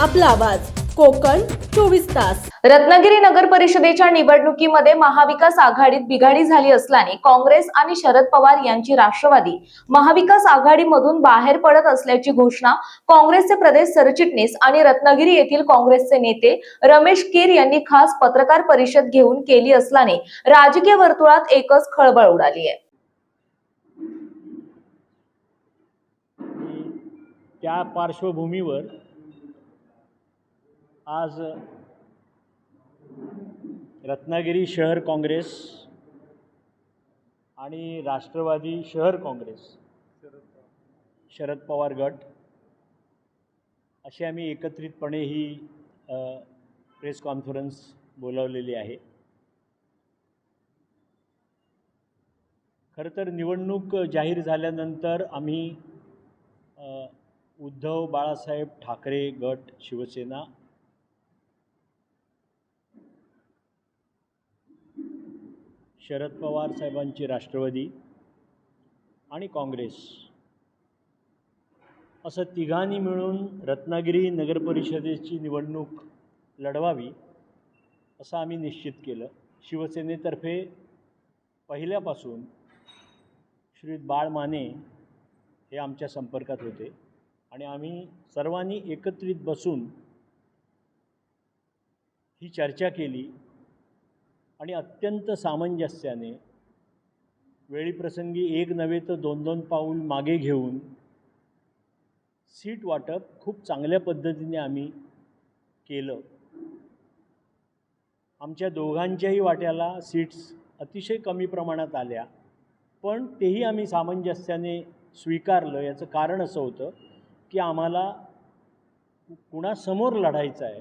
आपला आवाज. कोकण चोवीस तास. रत्नागिरी नगर परिषदेच्या निवडणुकीमध्ये महाविकास आघाडीत बिघाडी झाली असल्याने काँग्रेस आणि शरद पवार यांची राष्ट्रवादी महाविकास आघाडीमधून बाहेर पडत असल्याची घोषणा काँग्रेसचे प्रदेश सरचिटणीस आणि रत्नागिरी येथील काँग्रेसचे नेते रमेश कीर यांनी खास पत्रकार परिषद घेऊन केली असल्याने राजकीय वर्तुळात एकच खळबळ उडाली आहे. त्या पार्श्वभूमीवर आज रत्नागिरी शहर काँग्रेस आणि राष्ट्रवादी शहर काँग्रेस शरद पवार गट अशी आम्ही एकत्रितपणे ही प्रेस कॉन्फरन्स बोलावलेली आहे. खरं तर निवडणूक जाहीर झाल्यानंतर आम्ही उद्धव बाळासाहेब ठाकरे गट शिवसेना शरद पवार साहेबांची राष्ट्रवादी आणि काँग्रेस. असं तिघांनी मिळून रत्नागिरी नगरपरिषदेची निवडणूक लढवावी असं आम्ही निश्चित केलं. शिवसेनेतर्फे पहिल्यापासून श्री बाळ माने हे आमच्या संपर्कात होते आणि आम्ही सर्वांनी एकत्रित बसून ही चर्चा केली. आणि अत्यंत सामंजस्याने वेळीप्रसंगी एक नव्हे तर दोन दोन पाऊल मागे घेऊन सीट वाटप खूप चांगल्या पद्धतीने आम्ही केलं. आमच्या दोघांच्याही वाट्याला सीट्स अतिशय कमी प्रमाणात आल्या पण तेही आम्ही सामंजस्याने स्वीकारलं. याचं कारण असं होतं की आम्हाला कुणासमोर लढायचं आहे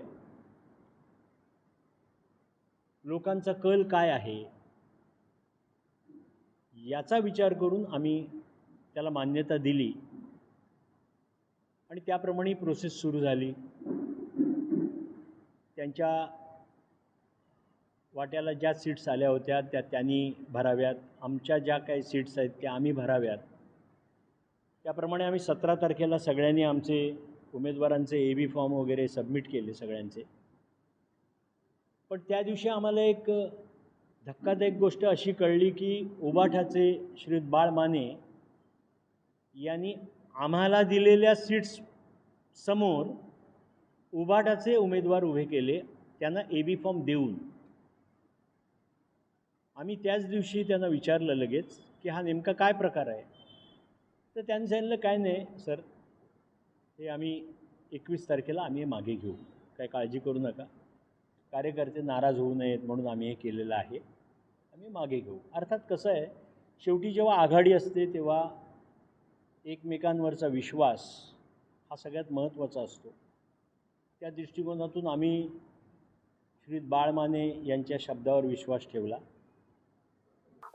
लोकांचा कल काय आहे? याचा विचार करून आम्ही त्याला मान्यता दिली. आणि त्याप्रमाणे प्रोसेस सुरू झाली. त्यांच्या वाट्याला ज्या सीट्स आल्या होत्या त्या त्यांनी भराव्यात. आमच्या ज्या काही सीट्स आहेत त्या आम्ही भराव्यात. त्याप्रमाणे आम्ही सतरा तारखेला सगळ्यांनी आमचे उमेदवारांचे ए बी फॉर्म वगैरे सबमिट केले सगळ्यांचे. पण त्या दिवशी आम्हाला एक धक्कादायक गोष्ट अशी कळली की उबाठाचे श्री बाळ माने यांनी आम्हाला दिलेल्या सीट्स समोर उबाटाचे उमेदवार उभे केले त्यांना ए बी फॉर्म देऊन. आम्ही त्याच दिवशी त्यांना विचारलं लगेच की हा नेमका काय प्रकार आहे? तर त्यांनी सांगितलं काय नाही सर हे आम्ही एकवीस तारखेला आम्ही मागे घेऊ. काय काळजी करू नका. कार्यकर्ते नाराज होऊ नयेत म्हणून आम्ही हे केलेलं आहे. आम्ही मागे घेऊ. अर्थात कसं आहे शेवटी जेव्हा आघाडी असते तेव्हा एकमेकांवरचा विश्वास हा सगळ्यात महत्त्वाचा असतो. त्या दृष्टिकोनातून आम्ही श्री बाळमाने यांच्या शब्दावर विश्वास ठेवला.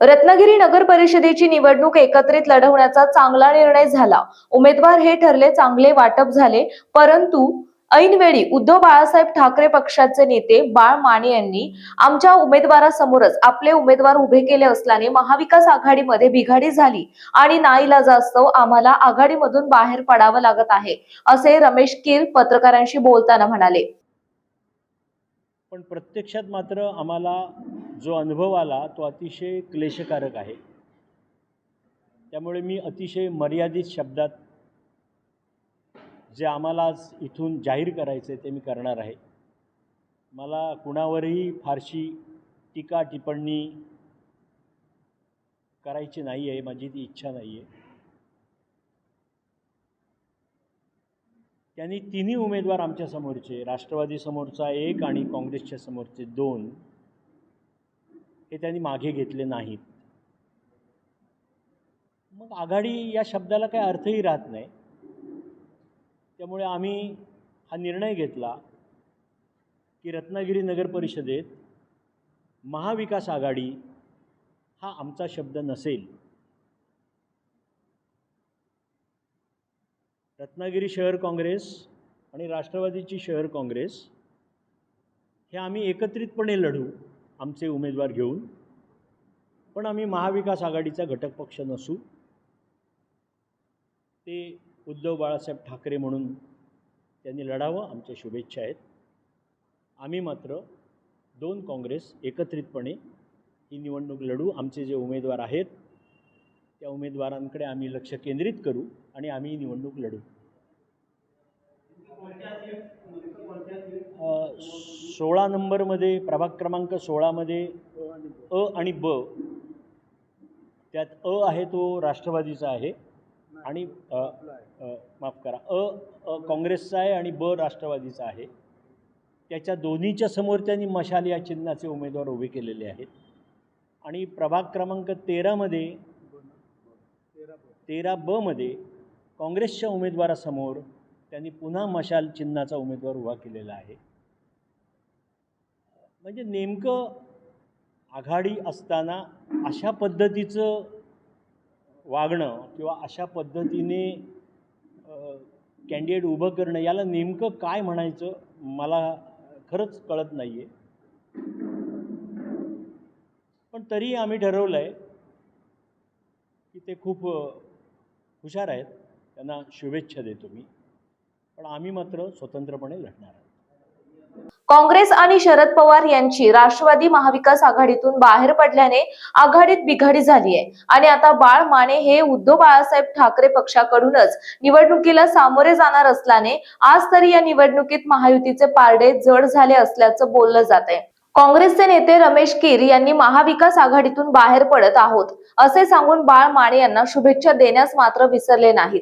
रत्नागिरी नगर परिषदेची निवडणूक एकत्रित लढवण्याचा चांगला निर्णय झाला. उमेदवार हे ठरले चांगले वाटप झाले परंतु ऐनवेळी उद्धव बाळासाहेब ठाकरे पक्षाचे नेते बाळ माने यांनी आमच्या उमेदवारासमोरच आपले उमेदवार उभे केले असल्याने महाविकास आघाडीमध्ये बिघाडी झाली आणि नाईलाजास्तव आम्हाला आघाडीमधून बाहेर पडावं लागत आहे असे रमेश कीर पत्रकारांशी बोलताना म्हणाले. पण प्रत्यक्षात मात्र आम्हाला जो अनुभव आला तो अतिशय क्लेशकारक आहे. त्यामुळे मी अतिशय मर्यादित शब्दात जे आम्हाला आज इथून जाहीर करायचं आहे ते मी करणार आहे. मला कुणावरही फारशी टीका टिप्पणी करायची नाही आहे माझी ती इच्छा नाही आहे त्यांनी तिन्ही उमेदवार आमच्या समोरचे राष्ट्रवादी समोरचा एक आणि काँग्रेसच्या समोरचे दोन हे त्यांनी मागे घेतले नाहीत. मग आघाडी या शब्दाला काही अर्थही राहत नाही. त्यामुळे आम्ही हा निर्णय घेतला की रत्नागिरी नगर परिषदेत महाविकास आघाडी हा आमचा शब्द नसेल. रत्नागिरी शहर काँग्रेस आणि राष्ट्रवादीची शहर काँग्रेस हे आम्ही एकत्रितपणे लढू आमचे उमेदवार घेऊन. पण आम्ही महाविकास आघाडीचा घटक पक्ष नसू. ते उद्धव बाळासाहेब ठाकरे म्हणून त्यांनी लढावं आमच्या शुभेच्छा आहेत. आम्ही मात्र दोन काँग्रेस एकत्रितपणे ही निवडणूक लढू. आमचे जे उमेदवार आहेत त्या उमेदवारांकडे आम्ही लक्ष केंद्रित करू आणि आम्ही ही निवडणूक लढू. सोळा नंबरमध्ये प्रभाग क्रमांक सोळामध्ये अ आणि ब त्यात अ आहे तो राष्ट्रवादीचा आहे. आणि माफ करा अ अ काँग्रेसचा आहे आणि ब राष्ट्रवादीचा आहे. त्याच्या दोन्हीच्या समोर त्यांनी मशाल या चिन्हाचे उमेदवार उभे केलेले आहेत. आणि प्रभाग क्रमांक तेरामध्ये तेरा बमध्ये काँग्रेसच्या उमेदवारासमोर त्यांनी पुन्हा मशाल चिन्हाचा उमेदवार उभा केलेला आहे. म्हणजे नेमकं आघाडी असताना अशा पद्धतीचं वागणं किंवा अशा पद्धतीने कॅन्डिडेट उभं करणं याला नेमकं काय म्हणायचं मला खरंच कळत नाही आहे पण तरी आम्ही ठरवलं आहे की ते खूप हुशार आहेत. त्यांना शुभेच्छा देतो मी. पण आम्ही मात्र स्वतंत्रपणे लढणार आहोत. काँग्रेस आणि शरद पवार यांची राष्ट्रवादी महाविकास आघाडीतून बाहेर पडल्याने आघाडीत बिघाडी झाली आहे. आणि आता बाळ माने हे उद्धव बाळासाहेब ठाकरे पक्षाकडूनच निवडणुकीला सामोरे जाणार असल्याने आज तरी या निवडणुकीत महायुतीचे पारडे जड झाले असल्याचं बोललं जात आहे. काँग्रेसचे नेते रमेश कीर यांनी महाविकास आघाडीतून बाहेर पडत आहोत असे सांगून बाळ माने यांना शुभेच्छा देण्यास मात्र विसरले नाहीत.